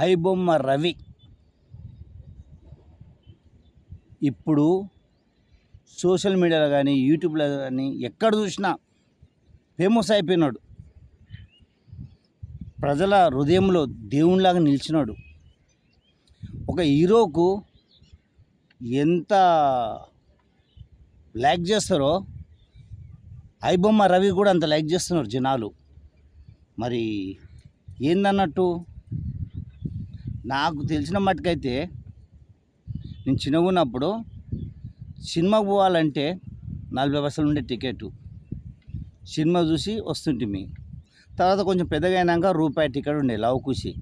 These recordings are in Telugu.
హైబొమ్మ రవి. ఇప్పుడు సోషల్ మీడియాలో కానీ యూట్యూబ్లో కానీ ఎక్కడ చూసినా ఫేమస్ అయిపోయినాడు. ప్రజల హృదయంలో దేవునిలాగా నిలిచినాడు. ఒక హీరోకు ఎంత లైక్ చేస్తారో ఐబొమ్మ రవి కూడా అంత లైక్ చేస్తున్నారు జనాలు. మరి ఏందన్నట్టు? నాకు తెలిసిన మట్టుకైతే నేను చిన్నగా ఉన్నప్పుడు సినిమాకు పోవాలంటే నలభై పైసలు ఉండే టికెట్. సినిమా చూసి వస్తుంటిమి తర్వాత కొంచెం పెద్దగా అయినాక రూపాయి టికెట్ ఉండే లవకుశి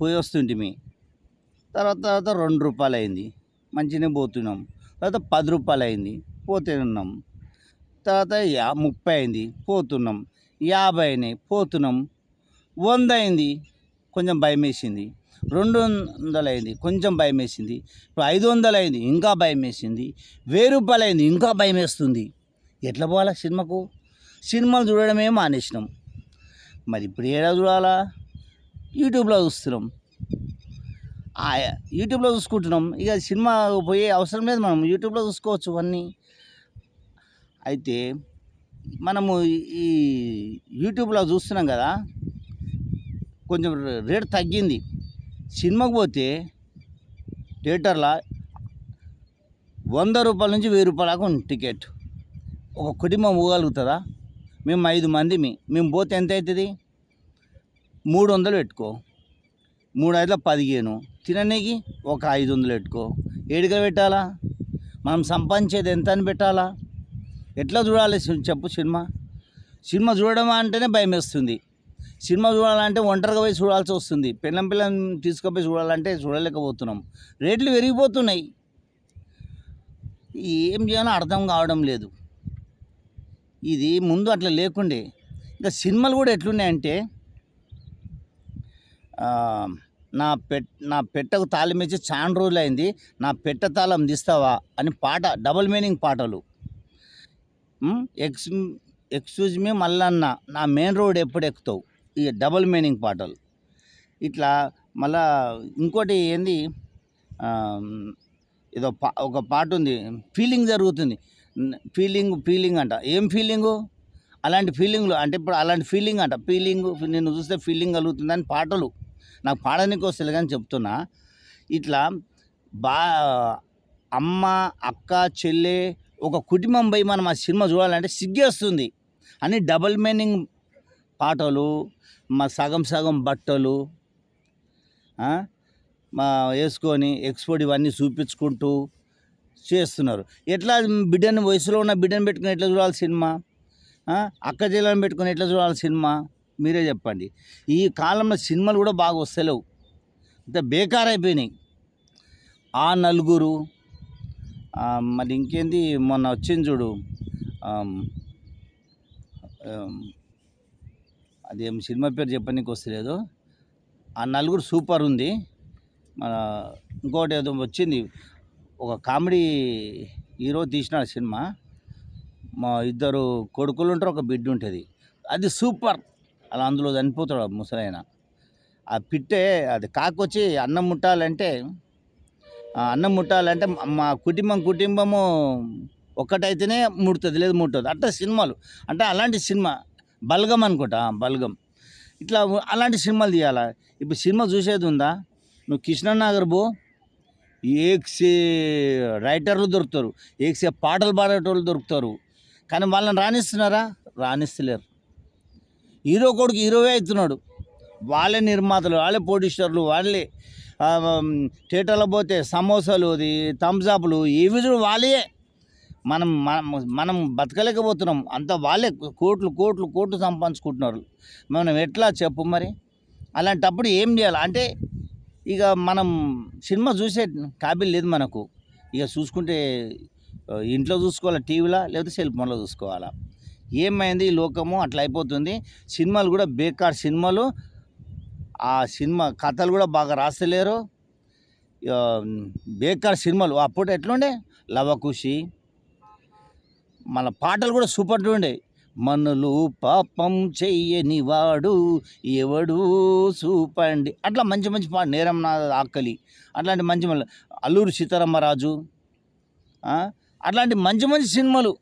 పోయి వస్తుంటిమి తర్వాత తర్వాత రెండు రూపాయలు అయింది. మంచిగానే పోతున్నాం. తర్వాత పది రూపాయలు అయింది. పోతే ఉన్నాం. తర్వాత యా ముప్పై అయింది. పోతున్నాం. యాభై అయినాయి. పోతున్నాం. వంద అయింది. కొంచెం భయం వేసింది రెండు వందలు అయింది కొంచెం భయం వేసింది ఇప్పుడు ఐదు వందలు అయింది ఇంకా భయం వేసింది వెయ్యి రూపాయలు అయింది ఇంకా భయం వేస్తుంది ఎట్లా పోవాలా సినిమాకు? సినిమాలు చూడడమే మానేసినాం. మరి ఇప్పుడు ఏడా చూడాలా? యూట్యూబ్లో చూస్తున్నాం. ఆ యూట్యూబ్లో చూసుకుంటున్నాం. ఇక సినిమా పోయే అవసరం లేదు మనం. యూట్యూబ్లో చూసుకోవచ్చు అన్నీ. అయితే మనము ఈ యూట్యూబ్లో చూస్తున్నాం కదా. కొంచెం రేట్ తగ్గింది. సినిమాకి పోతే థియేటర్లో వంద రూపాయల నుంచి వెయ్యి రూపాయల దాకా ఉంది టికెట్. ఒక కుటుంబం పోగలుగుతుందా? మేము ఐదు మందిమి మేము పోతే ఎంత అవుతుంది మూడు వందలు పెట్టుకో. మూడు ఐదుల పదిహేను. తిననీకి ఒక ఐదు వందలు పెట్టుకో. ఏడుగా పెట్టాలా? మనం సంపాదించేది ఎంత అని పెట్టాలా? ఎట్లా చూడాలి చెప్పు సినిమా? సినిమా చూడడం అంటేనే భయం వేస్తుంది సినిమా చూడాలంటే ఒంటరిగా పోయి చూడాల్సి వస్తుంది. పిల్లం పిల్లని తీసుకుపోయి చూడాలంటే చూడలేకపోతున్నాం. రేట్లు పెరిగిపోతున్నాయి. ఏం చేయాలో అర్థం కావడం లేదు. ఇది ముందు అట్లా లేకుండే. ఇంకా సినిమాలు కూడా ఎట్లున్నాయంటే నా పెట్ నా పెట్టకు తాళం ఇచ్చి చాలా రోజులు అయింది. నా పెట్ట తాళం తీస్తావా అని పాట డబుల్ మీనింగ్ పాటలు. ఎక్స్ ఎక్స్క్యూజ్ మీ మల్లన్న నా మెయిన్ రోడ్ ఎప్పుడు ఎక్కుతావు? ఈ డబల్ మీనింగ్ పాటలు. ఇట్లా మళ్ళా ఇంకోటి ఏంది ఏదో పా ఒక పాట ఉంది ఫీలింగ్ జరుగుతుంది. ఫీలింగ్ ఫీలింగ్ అంట. ఏం ఫీలింగు? అలాంటి ఫీలింగ్లు అంటే ఇప్పుడు అలాంటి ఫీలింగ్ అంట. ఫీలింగ్ నేను చూస్తే ఫీలింగ్ కలుగుతుందని పాటలు. నాకు పాడడానికి వస్తుంది కానీ చెప్తున్నా. ఇట్లా బా అమ్మ అక్క చెల్లె ఒక కుటుంబం పోయి మనం ఆ సినిమా చూడాలంటే సిగ్గేస్తుంది. అని డబల్ మీనింగ్ పాటలు మా సగం సగం బట్టలు మా వేసుకొని ఎక్స్పోర్ట్ ఇవన్నీ చూపించుకుంటూ చేస్తున్నారు. ఎట్లా బిడ్డని వయసులో ఉన్న బిడ్డను పెట్టుకుని ఎట్లా చూడాలి సినిమా? అక్క జిల్లాను పెట్టుకుని ఎట్లా చూడాలి సినిమా? మీరే చెప్పండి. ఈ కాలంలో సినిమాలు కూడా బాగా వస్తలేవు. అంటే బేకార్ అయిపోయినాయి. ఆ నలుగురు మరి ఇంకేంది? మొన్న వచ్చింది చూడు అదేం సినిమా పేరు చెప్పడానికి వస్తలేదు. ఆ నలుగురు సూపర్ ఉంది. మన ఇంకోటి ఏదో వచ్చింది. ఒక కామెడీ హీరో తీసిన సినిమా. మా ఇద్దరు కొడుకులు ఉంటారు ఒక బిడ్డ ఉంటుంది. అది సూపర్ అలా అందులో చనిపోతాడు ముసలైన ముసలాయన. ఆ పిట్టే అది కాకొచ్చి అన్నం ముట్టాలంటే అన్నం ముట్టాలంటే మా- మా కుటుంబం కుటుంబము ఒక్కటైతేనే ముడుతుంది లేదు ముట్టదు. అట్లా సినిమాలు. అంటే అలాంటి సినిమా. బల్గం అనుకుంటా బల్గం. ఇట్లా అలాంటి సినిమాలు తీయాలా? ఇప్పుడు సినిమా చూసేది ఉందా? నువ్వు కృష్ణనగర్ బో ఏక్సే రైటర్లు దొరుకుతారు ఏక్సే పాటలు పాడేటోళ్ళు దొరుకుతారు. కానీ వాళ్ళని రాణిస్తున్నారా? రాణిస్తలేరు. హీరో కొడుకు హీరోవే అవుతున్నాడు. వాళ్ళే నిర్మాతలు వాళ్ళే ప్రొడ్యూసర్లు వాళ్ళే థియేటర్లో పోతే సమోసాలు అది థమ్స్అప్లు ఇవి వాళ్ళే మనం మనం మనం బతకలేకపోతున్నాం. అంత వాళ్ళే కోట్లు కోట్లు కోట్లు సంపాదించుకుంటున్నారు. మనం ఎట్లా చెప్పు మరి? అలాంటప్పుడు ఏం చేయాలి? అంటే ఇక మనం సినిమా చూసే కాబిల్ లేదు మనకు. ఇక చూసుకుంటే ఇంట్లో చూసుకోవాలా టీవీలో లేకపోతే సెల్ ఫోన్లో చూసుకోవాలా? ఏమైంది ఈ లోకము? అట్లా అయిపోతుంది. సినిమాలు కూడా బేకార్ సినిమాలు. ఆ సినిమా కథలు కూడా బాగా రాస్తలేరు. బేకార్ సినిమాలు. అప్పుడు ఎట్లుండే? లవకుశి. మన పాటలు కూడా సూపర్ ఉండే మనులు పాపం చెయ్యని వాడు ఎవడు చూపండి అట్లా మంచి మంచి పాట నేరం నా ఆకలి. అట్లాంటి మంచి మంచి అల్లూరు సీతారామరాజు అట్లాంటి మంచి మంచి సినిమాలు.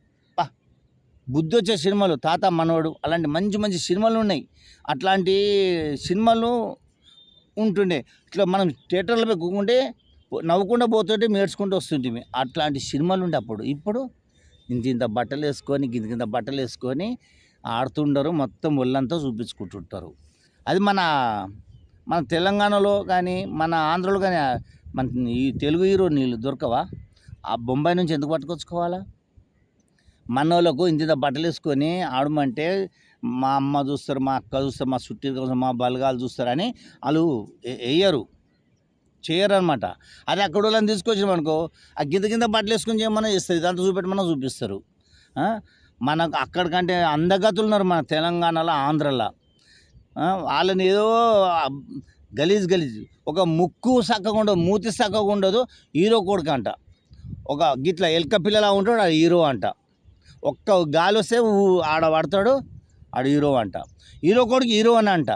బుద్ధి వచ్చే సినిమాలు తాత మనవడు అలాంటి మంచి మంచి సినిమాలు ఉన్నాయి. అట్లాంటి సినిమాలు ఉంటుండే. ఇట్లా మనం థియేటర్లో కూకుంటే నవ్వుకుండా పోతుంటే నేర్చుకుంటూ వస్తుంటే అట్లాంటి సినిమాలు ఉండే అప్పుడు. ఇప్పుడు ఇంత ఇంత బట్టలు వేసుకొని ఇంత ఇంత బట్టలు వేసుకొని ఆడుతుండరు మొత్తం ఒళ్ళంతా చూపించుకుంటుంటారు. అది మన మన తెలంగాణలో కానీ మన ఆంధ్రలో కానీ మన ఈ తెలుగు హీరో నీళ్ళు దొరకవా? ఆ బొంబాయి నుంచి ఎందుకు పట్టుకొచ్చుకోవాలా? మన వాళ్ళకు ఇంత ఇంత బట్టలు వేసుకొని ఆడమంటే మా అమ్మ చూస్తారు మా అక్క చూస్తారు మా చుట్టూ చూస్తారు మా బలగాలు చూస్తారని వాళ్ళు వేయరు చేయరు అనమాట అది అక్కడ వాళ్ళని తీసుకొచ్చినాం అనుకో ఆ గింత కింద బట్టలు వేసుకుని చేయమన్నా చేస్తారు ఇదంతా చూపెట్టమన్నా చూపిస్తారు. మనకు అక్కడికంటే అందగతులు ఉన్నారు మన తెలంగాణలో ఆంధ్రలో. వాళ్ళని ఏదో గలీజ్ గలీజ్. ఒక ముక్కు చక్కగా ఉండదు మూతి చక్కగా ఉండదు హీరో కొడుకు అంట. ఒక గిట్ల ఎల్క పిల్లలా ఉంటాడు ఆడు హీరో అంట. ఒక్క గాలి వస్తే ఆడ పడతాడు ఆడు హీరో అంట. హీరో కొడుకు హీరో అని అంట.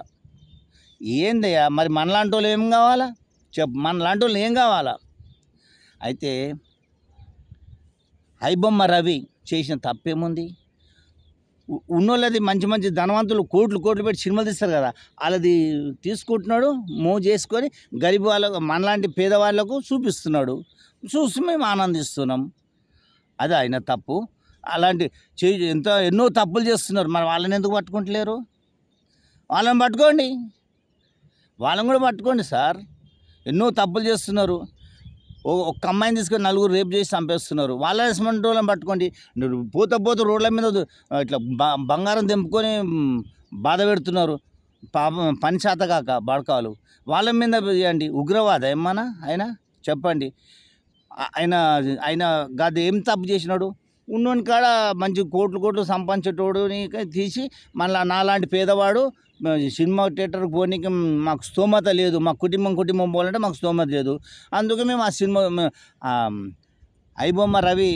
ఏందయ్యా మరి మనలాంటి వాళ్ళు ఏం కావాలా? చెప్ మన లాంటి వాళ్ళు ఏం కావాలా? అయితే ఐబొమ్మ రవి చేసిన తప్పేముంది? ఉన్నోళ్ళది మంచి మంచి ధనవంతులు కోట్లు కోట్లు పెట్టి సినిమాలు తీస్తారు కదా వాళ్ళది తీసుకుంటున్నాడు మూవ్ చేసుకొని గరీబ్ వాళ్ళకు మనలాంటి పేదవాళ్ళకు చూపిస్తున్నాడు. చూసి మేము ఆనందిస్తున్నాం. అది ఆయన తప్పు. అలాంటి చే ఎంత ఎన్నో తప్పులు చేస్తున్నారు. మరి వాళ్ళని ఎందుకు పట్టుకుంటలేరు? వాళ్ళని పట్టుకోండి. వాళ్ళని కూడా పట్టుకోండి సార్. ఎన్నో తప్పులు చేస్తున్నారు. ఒక ఒక్క అమ్మాయిని తీసుకొని నలుగురు రేపు చేసి చంపేస్తున్నారు. వాళ్ళ రెస్పాండ్ వాళ్ళని పట్టుకోండి పోత పోత రోడ్ల మీద ఇట్లా బంగారం తెంపుకొని బాధ పెడుతున్నారు. పాపం పని చేత కాక బడకాలు. వాళ్ళ మీద చేయండి. ఉగ్రవాద ఏమన్నా? ఆయన చెప్పండి. ఆయన ఆయన గది ఏం తప్పు చేసినాడు? ఉన్నోని కాడ మంచి కోట్లు కోట్లు సంపాదించేటోడుని తీసి మళ్ళీ నాలాంటి పేదవాడు సినిమా థియేటర్కి పోనీకి మాకు స్తోమత లేదు. మా కుటుంబం కుటుంబం పోవాలంటే మాకు స్తోమత లేదు. అందుకే మేము ఆ సినిమా ఐబొమ్మ రవి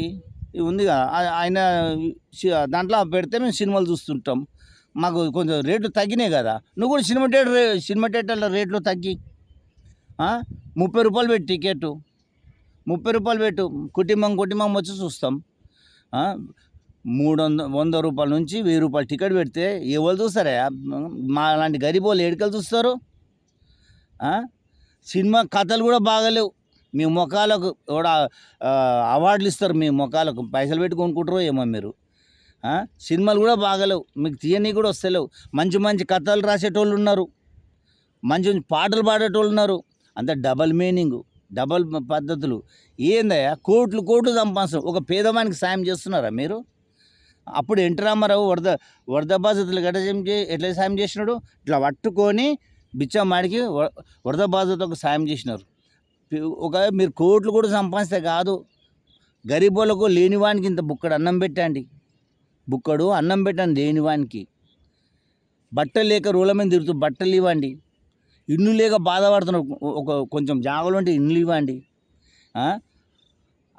ఉందిగా ఉంది ఆయన దాంట్లో పెడితే మేము సినిమాలు చూస్తుంటాం. మాకు కొంచెం రేట్లు తగ్గినాయి కదా. నువ్వు కూడా సినిమా థియేటర్ సినిమా థియేటర్లో రేట్లు తగ్గి ముప్పై రూపాయలు పెట్టి టికెట్ ముప్పై రూపాయలు పెట్టు. కుటుంబం కుటుంబం వచ్చి చూస్తాం. మూడు వంద వంద రూపాయల నుంచి వెయ్యి రూపాయలు టికెట్ పెడితే ఎవరు చూస్తారా? మా లాంటి గరీబ్ వాళ్ళు ఏడుకలు చూస్తారు? సినిమా కథలు కూడా బాగలేవు. మీ ముఖాలకు కూడా అవార్డులు ఇస్తారు మీ ముఖాలకు. పైసలు పెట్టి కొనుక్కుంటారో ఏమో మీరు. సినిమాలు కూడా బాగలేవు. మీకు తీయని కూడా వస్తలేవు. మంచి మంచి కథలు రాసేటోళ్ళు ఉన్నారు. మంచి మంచి పాటలు పాడేటోళ్ళు ఉన్నారు. అంత డబల్ మీనింగ్. డబల్ పద్ధతులు. ఏందయ్యా? కోట్లు కోట్లు సంపాదించడం ఒక పేదవానికి సాయం చేస్తున్నారా మీరు? అప్పుడు ఎన్టీ రామారావు వరద వరద బాధితులు గట్ట ఎట్లా సాయం చేసినాడు? ఇట్లా పట్టుకొని బిచ్చమ్మాడికి వరద బాధితులకు సాయం చేసినారు. ఒక మీరు కోట్లు కూడా సంపాదిస్తే కాదు. గరీబులకు లేనివానికి ఇంత బుక్కడు అన్నం పెట్టండి. బుక్కడు అన్నం పెట్టండి లేనివానికి బట్టలు లేక రూల మీద తిరుగుతూ బట్టలు ఇవ్వండి. ఇల్లు లేక బాధపడుతున్నారు. ఒక కొంచెం జాగలు ఉంటే ఇల్లు ఇవ్వండి.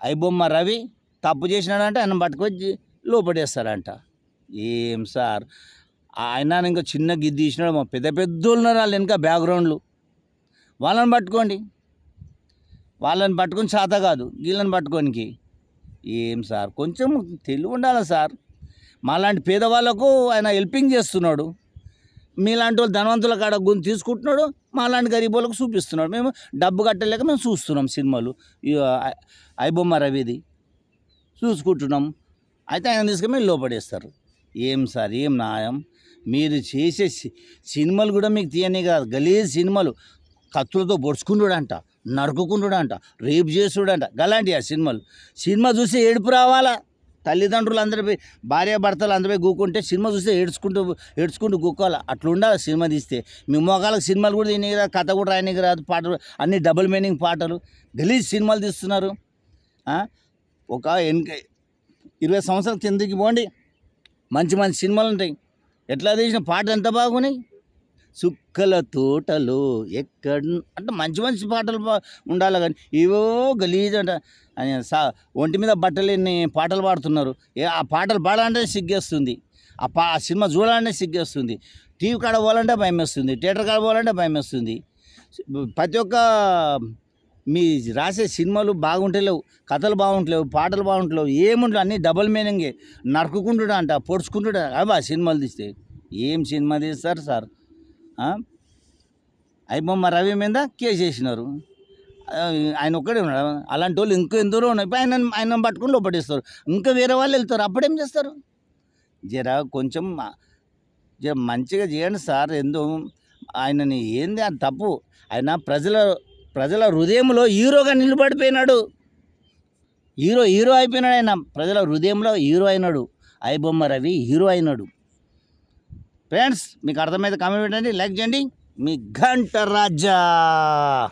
అయిబొమ్మ రవి తప్పు చేసినాడంటే ఆయన పట్టుకొచ్చి లోపడేస్తారంట ఏం సార్? ఆయన ఇంకా చిన్న గిద్ది తీసినాడు. మా పెద్ద పెద్ద వాళ్ళు వెనక బ్యాక్గ్రౌండ్లు. వాళ్ళని పట్టుకోండి. వాళ్ళని పట్టుకొని చేత కాదు. వీళ్ళని పట్టుకోనికి. ఏం సార్? కొంచెం తెలివి ఉండాలి సార్? మాలాంటి పేదవాళ్ళకు ఆయన హెల్పింగ్ చేస్తున్నాడు. మీలాంటి వాళ్ళు ధనవంతుల కాడ గుంత తీసుకుంటున్నాడు మాలాంటి గరీబ్ వాళ్ళకు చూపిస్తున్నాడు. మేము డబ్బు కట్టలేక మేము చూస్తున్నాం సినిమాలు. ఐబొమ్మ రవిది. చూసుకుంటున్నాం. అయితే ఆయన తీసుకుని లోపడేస్తారు. ఏం సార్ ఏం న్యాయం? మీరు చేసే సినిమాలు కూడా మీకు తీయనే కాదు. గలీజ్ సినిమాలు. కత్తులతో పొడుచుకుంటాడంట నరుకుకుంటాడంట రేపు చేసుడంట గలాంటి ఆ సినిమాలు. సినిమా చూసి ఏడుపు రావాలా? తల్లిదండ్రులు అందరిపై భార్య భర్తలు అందరిపై గూకుంటే సినిమా చూస్తే ఏడ్చుకుంటూ ఏడ్చుకుంటూ గూక్కోవాలి. అట్లా ఉండాలి సినిమా తీస్తే. మీ మొగాళ్ళకి సినిమాలు కూడా తీయనికి రాదు కథ కూడా రాయనికి రాదు పాటలు అన్ని డబుల్ మీనింగ్ పాటలు. గలీజ్ సినిమాలు తీస్తున్నారు. ఒక ఎనిక ఇరవై సంవత్సరాల కిందకి పోండి. మంచి మంచి సినిమాలు ఉంటాయి. ఎట్లా తీసిన పాటలు ఎంత బాగున్నాయి? సుక్కల తోటలో ఎక్కడ అంటే మంచి మంచి పాటలు ఉండాలి కానీ ఏవో గలీజ్ అంట. అని సా ఒంటి మీద బట్టలేని పాటలు పాడుతున్నారు. ఏ ఆ పాటలు పాడాలంటే సిగ్గేస్తుంది. ఆ పా ఆ సినిమా చూడాలంటే సిగ్గేస్తుంది. టీవీ కాడ పోవాలంటే భయం వేస్తుంది థియేటర్ కాడ పోవాలంటే భయం వేస్తుంది ప్రతి ఒక్క మీ రాసే సినిమాలు బాగుంటలేవు. కథలు బాగుంటలేవు. పాటలు బాగుంటలేవు. ఏముండవు. అన్నీ డబుల్ మీనింగే. నరుకుకుంటుడా అంట పొడుచుకుంటుడా. అవా సినిమాలు తీస్తే. ఏం సినిమా తీస్తారు సార్? అయిపోమ్మ రవి మీద కేసు వేసినారు ఆయన ఒక్కడే ఉన్నాడు? అలాంటి వాళ్ళు ఇంకో ఎందరో ఉన్నాయి. ఆయన ఆయన పట్టుకుని లోపడేస్తారు ఇంకా వేరే వాళ్ళు వెళ్తారు. అప్పుడేం చేస్తారు? జర కొంచెం జర మంచిగా చేయండి సార్. ఎందు ఆయనని ఏంది అది తప్పు? ఆయన ప్రజల ప్రజల హృదయంలో హీరోగా నిలబడిపోయినాడు. హీరో హీరో అయిపోయినాడు ఆయన. ప్రజల హృదయంలో హీరో అయినాడు. ఐబొమ్మ రవి హీరో అయినాడు. ఫ్రెండ్స్ మీకు అర్థమైతే కామెంట్ పెట్టండి లైక్ చేయండి. మీ గంట రాజా.